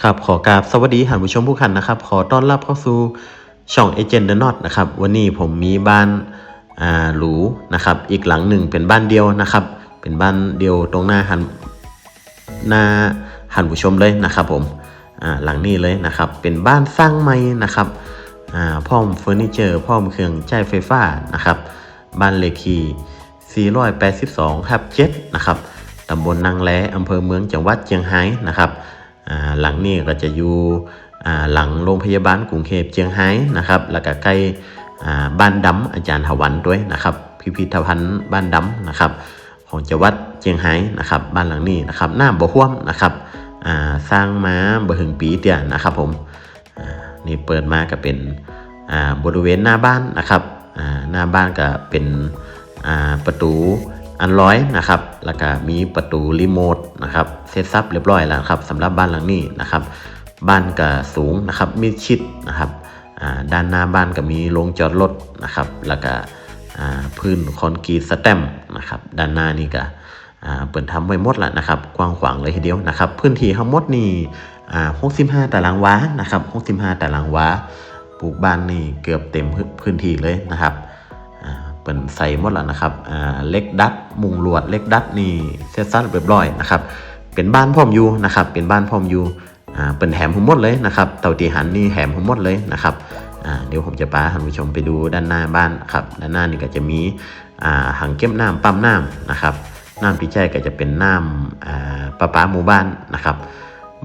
ครับขอกราบสวัสดีท่านผู้ชมผู้ขันนะครับ ขอต้อนรับเข้าสู่ช่องเอเจนต์เดอะน็อตนะครับวันนี้ผมมีบ้านอ่าหรูนะครับ อีกหลังหนึ่งเป็นบ้านเดียวนะครับ เป็นบ้านเดียวตรงหน้าหันหน้าหันผู้ชมเลยนะครับ ผมอ่าหลังนี้เลยนะครับ เป็นบ้านสร้างใหม่นะครับอ่าพร้อมเฟอร์นิเจอร์พร้อมเครื่องใช้ไฟฟ้านะครับ บ้านเลขที่482ทับ7นะครับตำบลนางแลอำเภอเมืองจังหวัดเชียงรายนะครับ หลังนี้ก็จะอยู่หลังโรงพยาบาลกรุงเทพเชียงไฮ้นะครับ แล้วก็ใกล้บ้านดำอาจารย์ถวันด้วยนะครับ พิพิธภัณฑ์บ้านดำนะครับ ของจังหวัดเชียงไฮ้นะครับ บ้านหลังนี้นะครับหน้าบ่ห่วมนะครับสร้างมาบ่ถึงปีเดียวนะครับผมนี่เปิดมาก็เป็นบริเวณหน้าบ้านนะครับหน้าบ้านก็เป็นประตู อันร้อยนะครับ แล้วก็มีประตูรีโมทนะครับเซตซับเรียบร้อยแล้วครับสำหรับบ้านหลังนี้นะครับ บ้านก็สูงนะครับมิดชิดนะครับด้านหน้าบ้านก็มีโรงจอดรถนะครับ แล้วก็พื้นคอนกรีตสแตมนะครับ ด้านหน้านี่ก็เปิดทำไว้หมดล้วนะครับ กว้างขวางเลยทีเดียวนะครับ พื้นที่ทั้งหมดนี่65 ตารางวานะครับ65 ตารางวาปลูกบ้านนี่เกือบเต็มพื้นที่เลยนะครับ เปิ่นใส่หมดแล้วนะครับอ่าเล็กดัดมุงลวดเล็กดัดนี่เสร็จสับเรียบร้อยนะครับเป็นบ้านพร้อมอยู่นะครับเป็นบ้านพร้อมอยู่อ่าเปิ่นแหมผมหมดเลยนะครับเตาตีหันนี่แหมผมหมดเลยนะครับอ่าเดี๋ยวผมจะพาท่านผู้ชมไปดูด้านหน้าบ้านครับด้านหน้านี่ก็จะมีอ่าหังเก็บน้ำปั๊มน้ำนะครับน้ำที่ใช้ก็จะเป็นน้ำอ่าประปาหมู่บ้านนะครับ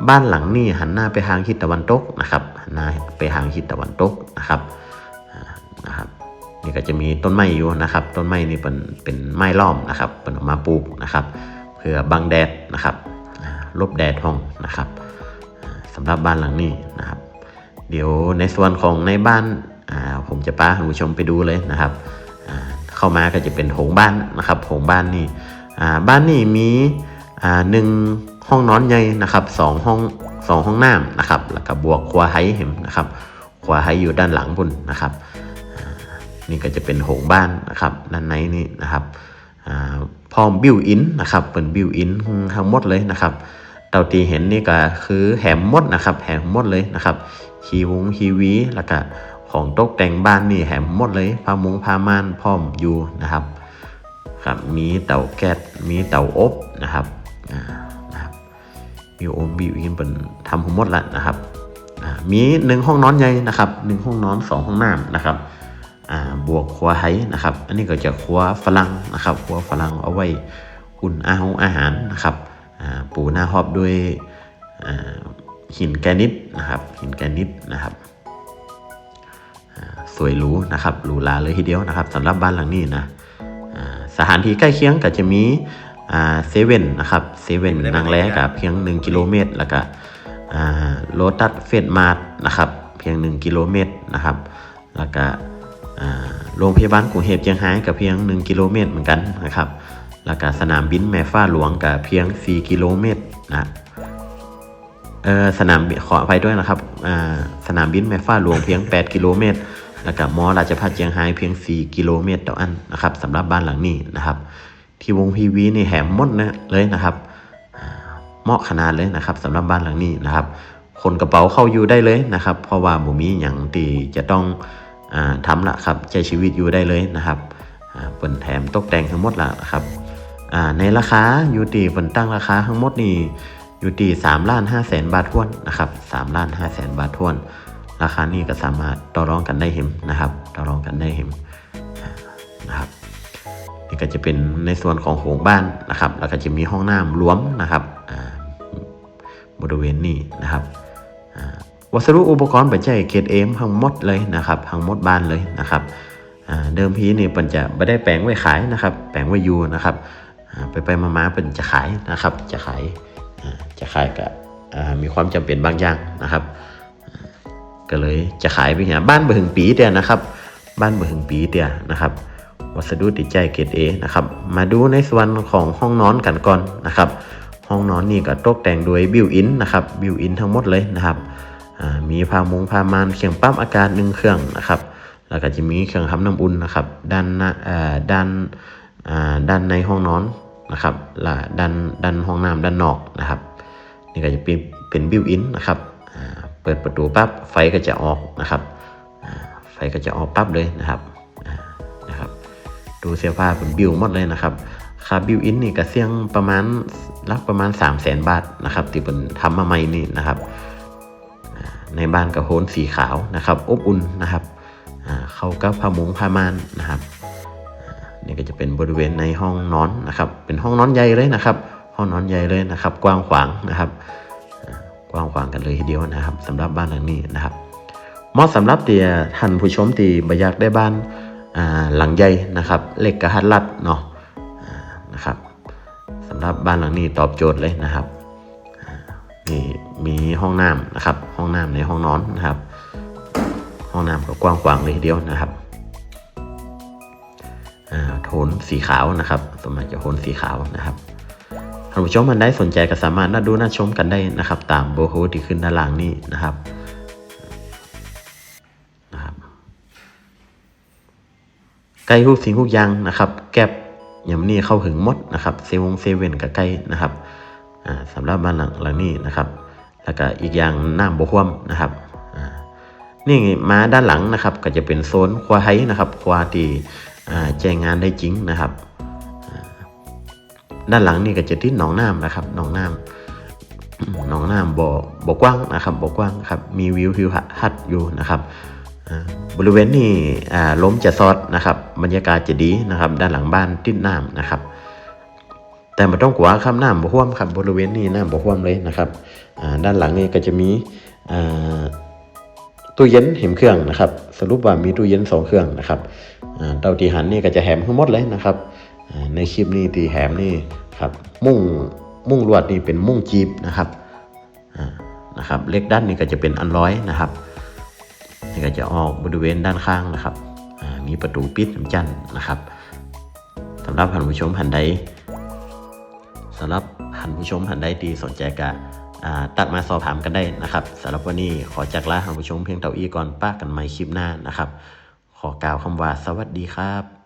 บ้านหลังนี้หันหน้าไปทางทิศตะวันตกนะครับหันหน้าไปทางทิศตะวันตกนะครับนะครับ นี่ก็จะมีต้นไม้อยู่นะครับ ต้นไม้นี่เป็นเป็นไม้ล้อมนะครับเป็นเอามาปลูกนะครับ เพื่อบังแดดนะครับลบแดดห้องนะครับอ่าสำหรับบ้านหลังนี้นะครับ เดี๋ยวในส่วนของในบ้านผมจะพาคุณผู้ชมไปดูเลยนะครับ เข้ามาก็จะเป็นโถงบ้านนะครับโถงบ้านนี่บ้านนี่มีหนึ่งห้องนอนใหญ่นะครับสองห้องสองห้องน้ำนะครับ แล้วก็บวกครัวไฮเห็มนะครับครัวไฮอยู่ด้านหลังบุญนะครับ นี่ก็จะเป็นโถงบ้านนะครับด้านในนี่นะครับพร้อมบิวอินนะครับเป็นบิวอินทั้งหมดเลยนะครับเตาตีเห็นนี่ก็คือแหมหมดนะครับแหมหมดเลยนะครับฮีวงฮีวีแล้วก็ของตกแต่งบ้านนี่แหมหมดเลยผ้ามุงผ้าม่านพร้อมอยู่นะครับครับมีเตาแก๊สมีเตาอบนะครับนะครับบิวโอมบิวอินเป็นทำหมดล้วนะครับมีหนึ่งห้องนอนใหญ่นะครับหนึ่งห้องนอนสองห้องน้ำนะครับ บวกครัวไฮนะครับ อันนี้ก็จะครัวฝรั่งนะครับครัวฝรั่งเอาไว้อุ่นอาหอาหารนะครับปูหน้าฮอบด้วยหินแกรนิตนะครับ หินแกรนิตนะครับสวยหรูนะครับหรูหราเลยทีเดียวนะครับสำหรับบ้านหลังนี้นะสถานที่ใกล้เคียงก็จะมีเซเว่นนะครับเซเว่นนางแร้กับเพียง 1 กิโลเมตร แล้วก็อ่าโลตัสเฟดมาร์ทนะครับ เพียง 1 กิโลเมตรนะครับ แล้วก็ โรงพยาบาลกรุงเทพเชียงรายกับเพียง 1 กิโลเมตรเหมือนกันนะครับแล้วก็สนามบินแม่ฟ้าหลวงกับเพียง 4 กิโลเมตรนะเออสนามขออภัยด้วยนะครับอ่าสนามบินแม่ฟ้าหลวงเพียง 8 กิโลเมตร แล้วก็มอราชพัฒเชียงรายเพียง 4 กิโลเมตรต่ออันนะครับสำหรับบ้านหลังนี้นะครับ ที่วงพีวีนี่แหมมดนะเลยนะครับเหมาะขนาดเลยนะครับสำหรับบ้านหลังนี้นะครับ คนกระเป๋าเข้าอยู่ได้เลยนะครับ เพราะว่าบ่มีอย่างตีจะต้อง ทำละครับใช้ชีวิตอยู่ได้เลยนะครับเปิ่นแถมตกแต่งทั้งหมดละครับในราคาอยู่ตีเปิ่นตั้งราคาทั้งหมดนี่อยู่ตีสามล้านห้าแสนบาททวนนะครับสามล้านห้าแสนบาททวน ราคานี้ก็สามารถต่อรองกันได้เห็มนะครับต่อรองกันได้เห็มอ่านะครับนี่ก็จะเป็นในส่วนของโถงบ้านนะครับ แล้วก็จะมีห้องน้ำรวมนะครับบริเวณนี้นะครับ วัสดุอุปกรณ์ปัจจัยเกรดเอมทั้งหมดเลยนะครับทั้งหมดบ้านเลยนะครับเดิมทีนี่ป็นจะไม่ได้แปลงไว้ขายนะครับ แปลงไว้อยู่นะครับไปไปมาๆเป็นจะขายนะครับ จะขายจะขายกับมีความจำเป็นบางอย่างนะครับ ก็เลยจะขายไปเนี่ยบ้านเบื่งปีเดียนะครับ บ้านเบื่งปีเดียนะครับ วัสดุติดใจเกรดเอนะครับ มาดูในส่วนของห้องนอนกันก่อนนะครับ ห้องนอนนี่ก็ตกแต่งด้วยบิวอินนะครับบิวอินทั้งหมดเลยนะครับ มีผ้ามงผ้ามานเครื่องปั๊บอากาศหนึ่งเครื่องนะครับ แล้วก็จะมีเครื่องทำน้ำอุ่นนะครับ ด้านหน้าด้านด้านในห้องนอนนะครับและด้านด้านห้องน้ำด้านนอกนะครับ นี่ก็จะเป็นเป็นบิวอินนะครับเปิดประตูปั๊บไฟก็จะออกนะครับไฟก็จะออกปั๊บเลยนะครับนะครับ ดูเสื้อผ้าเป็นบิวหมดเลยนะครับค่าบิวอินนี่ก็เสี่ยงประมาณรักประมาณ 3 0 0แสนบาทนะครับที่เป็นทำมาใหม่นี่นะครับ ในบ้านกับโฮนสีขาวนะครับอบอุ่นนะครับเข้ากับผ้ามุงผ้าม่านนะครับนี่ก็จะเป็นบริเวณในห้องนอนนะครับ เป็นห้องนอนใหญ่เลยนะครับ ห้องนอนใหญ่เลยนะครับ กว้างขวางนะครับ กว้างขวางกันเลยทีเดียวนะครับสำหรับบ้านหลังนี้นะครับเหมาะสำหรับเตียท่านผู้ชมที่บอยากได้บ้านหลังใหญ่นะครับเล็กกระหัดรัดเนาะนะครับสำหรับบ้านหลังนี้ตอบโจทย์เลยนะครับอ่ มีห้องน้ำนะครับ ห้องน้ำในห้องนอนนะครับ ห้องน้ำก็กว้างขวางเลยทีเดียวนะครับโทนสีขาวนะครับสมมติจะโทนสีขาวนะครับท่านผู้ชมมันได้สนใจก็สามารถน่าดูน่าชมกันได้นะครับ ตามโบโฮที่ขึ้นด้านล่างนี้นะครับนะครับใกล้ทุกสิ่งทุกอย่างนะครับ แก็บย่างนี้เข้าถึงมดนะครับเซเวงเซเว่นก็ใกล้นะครับสำหรับบ้านหลังหลังนี้นะครับ แล้วก็อีกอย่างน้ำบกคว่ำนะครับนี่มาด้านหลังนะครับ ก็จะเป็นโซนครัวไฮนะครับครัวที่แจ้งงานได้จริงนะครับ ด้านหลังนี่ก็จะติดหนองน้ำนะครับหนองน้ำหนองน้ำบ่อบ่กว้างนะครับบ่อกว้างครับมีวิวทิวทัศน์อยู่นะครับบริเวณนี้อ่ล้มจะซอดนะครับ บรรยากาศจะดีนะครับ ด้านหลังบ้านติดน้ำนะครับ แต่ม่ต้องกลัวครับน้ำบ่ท่วมครับบริเวณนี้น้ำบ่ท่วมเลยนะครับด้านหลังนี่ก็จะมีตู้เย็นเห็มเครื่องนะครับ สรุปว่ามีตู้เย็นสองเครื่องนะครับเตาตีหันนี่ก็จะแหมทั้งหมดเลยนะครับในคลิปนี้ตีแหมนี่ครับมุ่งมุ่งลวดนี่เป็นมุ่งจีบนะครับนะครับเล็กด้านนี้ก็จะเป็นอันร้อยนะครับนี่ก็จะออกบริเวณด้านข้างนะครับมีประตูปิดน้ำจันนะครับสำหรับท่านผู้ชมหันใด สำหรับท่านผู้ชมท่านใดที่สนใจกะตัดมาสอบถามกันได้นะครับสำหรับวันนี้ขอจากลาท่านผู้ชมเพียงเท่าอี้ก่อนป้ากันใหม่คลิปหน้านะครับ ขอกล่าวคำว่าสวัสดีครับ